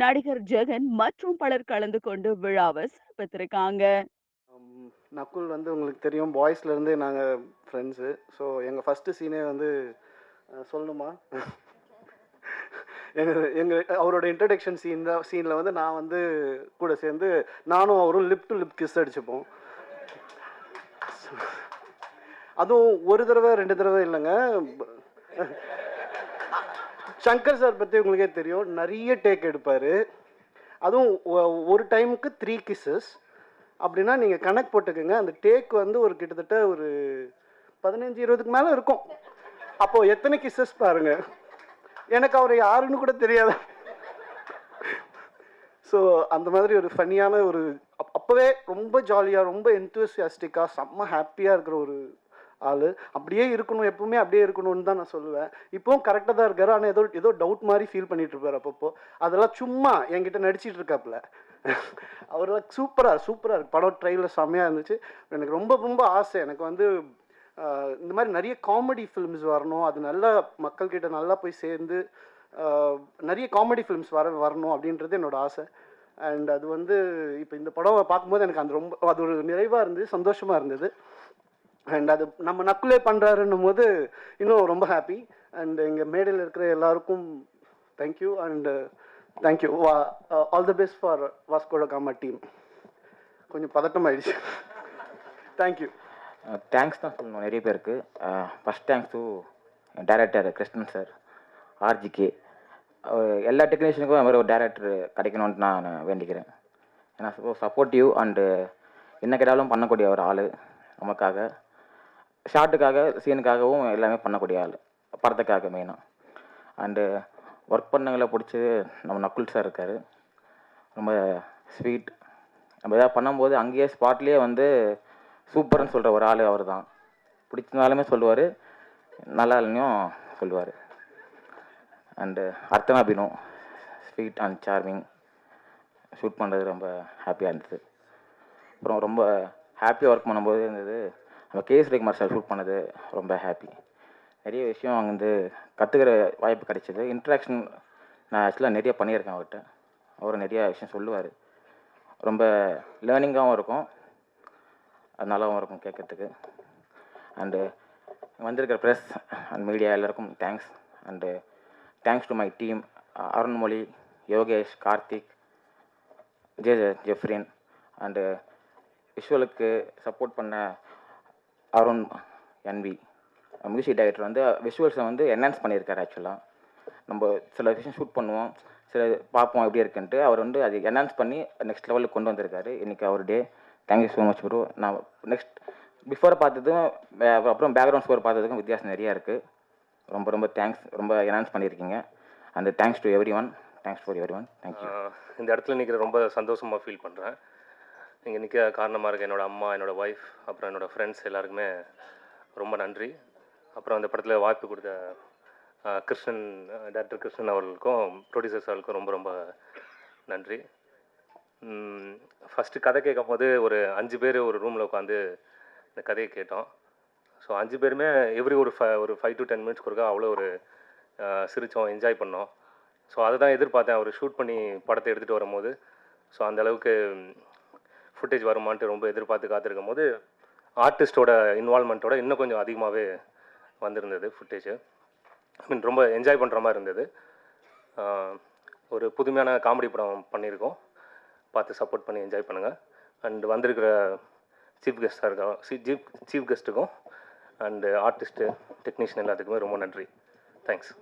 நடிகர் ஜெகன் மற்றும் பலர் கலந்து கொண்டு விழாவை சிறப்பித்திருக்காங்க. நக்குல் வந்து உங்களுக்கு தெரியும் பாய்ஸ்லேருந்து நாங்கள் ஃப்ரெண்ட்ஸு ஸோ எங்கள் ஃபர்ஸ்ட் சீனே வந்து சொல்லணுமா? எங்கள் எங்கள் அவரோட இன்ட்ரடக்ஷன் சீன் தான் சீனில் வந்து நான் வந்து கூட சேர்ந்து நானும் அவரும் லிப் டு லிப் கிஸ் அடிச்சுப்போம். அதுவும் ஒரு தடவை ரெண்டு தடவை இல்லைங்க. சங்கர் சார் பற்றி உங்களுக்கே தெரியும். நிறைய டேக் எடுப்பார். அதுவும் ஒ- ஒரு டைமுக்கு த்ரீ கிஸ்ஸஸ் அப்படின்னா நீங்கள் கணக்கு போட்டுக்கோங்க. அந்த டேக் வந்து ஒரு கிட்டத்தட்ட ஒரு பதினஞ்சு இருபதுக்கு மேலே இருக்கும். அப்போது எத்தனை கிஸ்ஸஸ் பாருங்கள் எனக்கு அவர் யாருன்னு கூட தெரியாது. ஸோ அந்த மாதிரி ஒரு ஃபன்னியான ஒரு அப்போவே ரொம்ப ஜாலியாக ரொம்ப என்தூசியாஸ்டிக்காக செம்ம ஹாப்பியாக இருக்கிற ஒரு ஆள். அப்படியே இருக்கணும் எப்பவுமே அப்படியே இருக்கணும்னு தான் நான் சொல்லுவேன். இப்போவும் கரெக்டாக தான் இருக்காரு. ஆனால் ஏதோ ஏதோ டவுட் மாதிரி ஃபீல் பண்ணிட்டு இருப்பார் அப்பப்போ. அதெல்லாம் சும்மா என்கிட்ட நடிச்சிட்டு இருக்காப்புல. அவரெல்லாம் சூப்பராக சூப்பராக இருக்கு. படம் ட்ரெயிலில் செம்மையாக இருந்துச்சு. எனக்கு ரொம்ப ரொம்ப ஆசை. எனக்கு வந்து இந்த மாதிரி நிறைய காமெடி ஃபிலிம்ஸ் வரணும். அது நல்லா மக்கள்கிட்ட நல்லா போய் சேர்ந்து நிறைய காமெடி ஃபிலிம்ஸ் வர வரணும் அப்படின்றது என்னோட ஆசை. அண்ட் அது வந்து இப்போ இந்த படம் பார்க்கும்போது எனக்கு அந்த ரொம்ப அது ஒரு நிறைவாக இருந்தது சந்தோஷமாக இருந்தது. அண்ட் அது நம்ம நக்குலே பண்ணுறாருன்னும் போது இன்னும் ரொம்ப ஹாப்பி அண்ட் எங்கள் மேடையில் இருக்கிற எல்லாருக்கும் thank you and thank you வா all the best for Vasco da Gama team கொஞ்சம் பதட்டமாயிடுச்சு தேங்க்யூ தேங்க்ஸ் uh, தான் சொல்லணும் நிறைய பேருக்கு. First thanks to director Krishnan sir RGK எல்லா டெக்னீஷியனுக்கும் அவர் ஒரு டேரக்டர் கிடைக்கணும்னு நான் வேண்டிக்கிறேன். ஏன்னா சப்போர்ட்டிவ் அண்டு என்ன கேட்டாலும் பண்ணக்கூடிய ஒரு ஆள் நமக்காக. ஷார்ட்டுக்காக சீனுக்காகவும் எல்லாமே பண்ணக்கூடிய ஆள். படத்துக்காக மெயினாக அண்டு ஒர்க் பண்ணவங்கள பிடிச்சி நம்ம நக்குல் சார் இருக்கார். ரொம்ப ஸ்வீட் நம்ம எதாவது பண்ணும்போது அங்கேயே ஸ்பாட்லேயே வந்து சூப்பர்னு சொல்கிற ஒரு ஆள் அவர் தான் பிடிச்சிருந்தாலுமே சொல்லுவார் நல்லா இல்லையும் சொல்லுவார். And Arthana Binu sweet and charming shoot பண்ணுறது ரொம்ப ஹாப்பியாக இருந்தது. அப்புறம் ரொம்ப ஹாப்பியாக ஒர்க் பண்ணும்போது இருந்தது நம்ம கேஎஸ் ஸ்ரீகுமார் சார் ஷூட் பண்ணது ரொம்ப ஹாப்பி நிறைய விஷயம் அங்கே வந்து கற்றுக்கிற வாய்ப்பு கிடைச்சிது. இன்ட்ராக்ஷன் நான் ஆக்சுவலாக நிறைய பண்ணியிருக்கேன் அவர்கிட்ட. அவர் நிறைய விஷயம் சொல்லுவார். ரொம்ப லேர்னிங்காகவும் இருக்கும். அது நல்லாவும் இருக்கும் கேட்கறதுக்கு. அண்டு வந்திருக்கிற ப்ரெஸ் அண்ட் மீடியா எல்லாருக்கும் thanks and thanks to my team Arunmozhi Yogesh Karthik J Jeffrin. And விஷுவலுக்கு support பண்ண அருண் என்வி மியூசிக் டைரக்டர் வந்து விஷுவல்ஸை வந்து என்ஹான்ஸ் பண்ணியிருக்காரு ஆக்சுவலாக நம்ம சில விஷயம் ஷூட் பண்ணுவோம் சில பார்ப்போம் எப்படி இருக்குன்ட்டு. அவர் வந்து அது என்ஹான்ஸ் பண்ணி நெக்ஸ்ட் லெவலுக்கு கொண்டு வந்திருக்காரு. இன்றைக்கி அவர் day thank you so much bro நான் நெக்ஸ்ட் பிஃபோர் பார்த்ததும் அப்புறம் பேக்ரவுண்ட் ஸ்கோர் பார்த்ததுக்கும் வித்தியாசம் நிறையா இருக்குது ரொம்ப ரொம்ப தேங்க்ஸ் ரொம்ப என்ஹான்ஸ் பண்ணியிருக்கீங்க. அந்த thanks to everyone thanks for everyone thank you இந்த இடத்துல நிற்கிற ரொம்ப சந்தோஷமாக ஃபீல் பண்ணுறேன் இங்கே நிற்க காரணமாக இருக்க என்னோடய அம்மா என்னோடய ஒய்ஃப் அப்புறம் என்னோடய ஃப்ரெண்ட்ஸ் எல்லாருக்குமே ரொம்ப நன்றி. அப்புறம் அந்த படத்தில் வாய்ப்பு கொடுத்த கிருஷ்ணன் டேரக்டர் கிருஷ்ணன் அவர்களுக்கும் ப்ரொடியூசர்ஸ் அவர்களுக்கும் ரொம்ப ரொம்ப நன்றி. ஃபஸ்ட்டு கதை கேட்கும் போது ஒரு அஞ்சு பேர் ஒரு ரூமில் உட்காந்து இந்த கதையை கேட்டோம். ஸோ அஞ்சு பேருமே எவ்ரி ஒரு ஃபை ஒரு ஃபைவ் டு டென் மினிட்ஸ் கொடுக்க அவ்வளோ ஒரு சிரித்தோம் என்ஜாய் பண்ணோம். ஸோ அதை தான் எதிர்பார்த்தேன் அவர் ஷூட் பண்ணி படத்தை எடுத்துகிட்டு வரும்போது. ஸோ அந்த அளவுக்கு ஃபுட்டேஜ் வருமான்ட்டு ரொம்ப எதிர்பார்த்து காத்திருக்கும் போது ஆர்டிஸ்டோட இன்வால்மெண்ட்டோட இன்னும் கொஞ்சம் அதிகமாகவே வந்திருந்தது ஃபுட்டேஜ் ஐ மீன் ரொம்ப என்ஜாய் பண்ணுற மாதிரி இருந்தது. ஒரு புதுமையான காமெடி படம் பண்ணியிருக்கோம். பார்த்து சப்போர்ட் பண்ணி என்ஜாய் பண்ணுங்கள் அண்டு வந்திருக்கிற சீஃப் கெஸ்டாக இருக்கோம் சீஃப் சீஃப் கெஸ்ட்டுக்கும் அண்டு ஆர்டிஸ்ட்டு டெக்னீஷியன் எல்லாத்துக்குமே ரொம்ப நன்றி. தேங்க்ஸ்